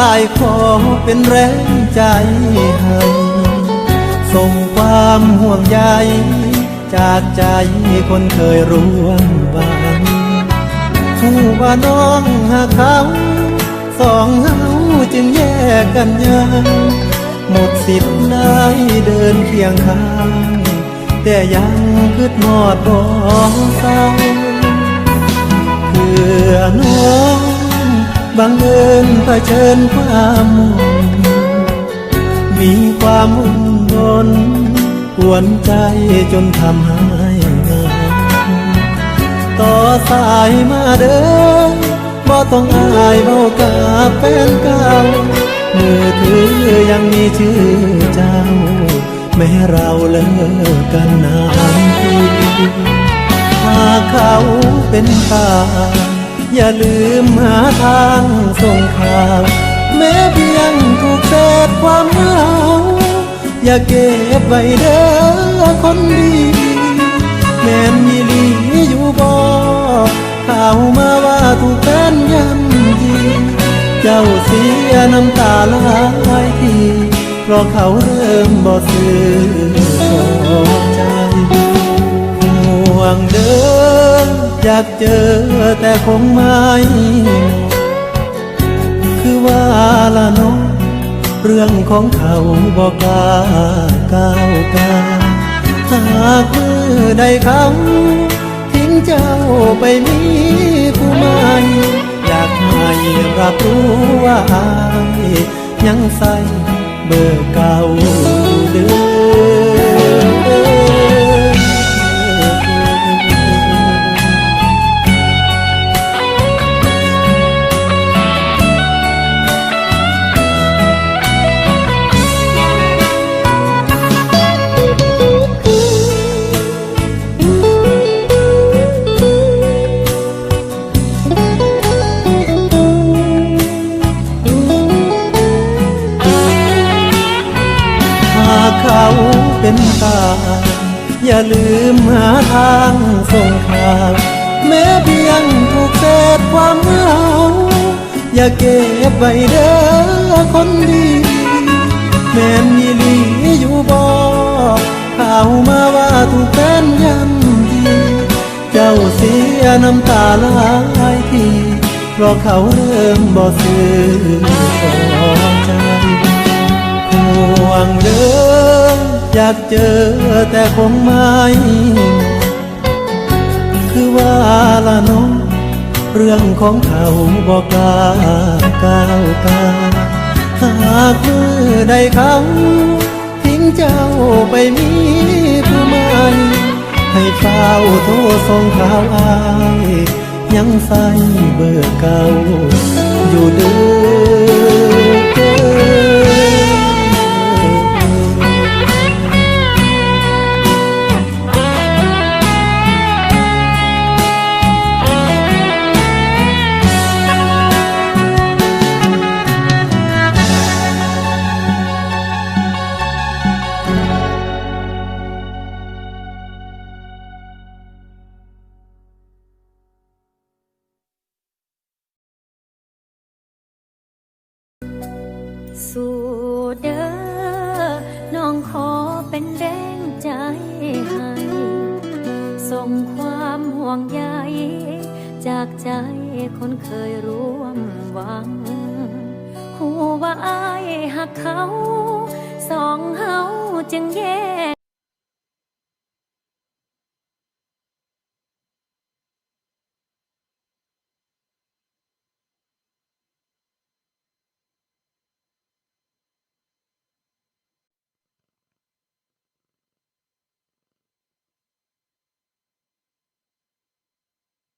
อายขอเป็นแรงใจให้ส่งความห่วงใยจากใจคนเคยร่วมวันผู้ว่าน้องหาเขาสองเฮาจึงแยกกันยังหมดสิทธิ์ได้เดินเคียงข้าง แต่ยังคืดหอดบ่เศร้าเพื่อน้อง บังเอิญเผชิญความมนมีความอุ่นรนกวนใจจนทำให้เงาต่อสายมาเดินบ่ต้องอายเบากาแฟนเก่ามือถือยังมีชื่อเจ้า แม้เราเลิกกันนานทีถ้าเขาเป็นตา อย่าลืมหาทางส่งข่าว แม้เพียงถูกเศษความเหงาอย่าเก็บไว้เด้อคนดีแม่นมีลีอยู่บ่ข่าวมาว่าถูกแฟนย่ำยีเจ้าเสียน้ำตาลายทีเพราะเขาเริ่มบ่ซื้อใจห่วงเดิน อยากเจอแต่คงไม่คือว่าละน้องเรื่องของเขาบอกกล้าก้าวกาหากมือใดเขาทิ้งเจ้าไปมีผู้ใหม่อยากให้รับรู้ว่าอายยังใส่เบอร์เก่า เขาเป็นตา อย่าลืมหาทางส่งข่าวแม้เพียงถูกเศษความเหงาอย่าเก็บไว้เด้อคนดีแม่นมีลีอยู่บ่ข่าวมาว่าถูกแฟนย่ำยีเจ้าเสียน้ำตาหลายทีเพราะเขาเริ่มบ่ซื้อของใจห่วงเดิน อยากเจอแต่คงไม่คือว่าละน้องเรื่องของเขาบอกกล้าก้าวกาหากมือใดเขาทิ้งเจ้าไปมีผู้ใหม่ให้เฝ้าโทรส่งข่าวอาย ยังใส่เบอร์เก่า สู่เด้อน้องขอเป็นแรงใจให้ ส่งความห่วงใยจากใจคนเคยร่วมหวังหูว่าอายหักเขา สองเฮาจึงแยก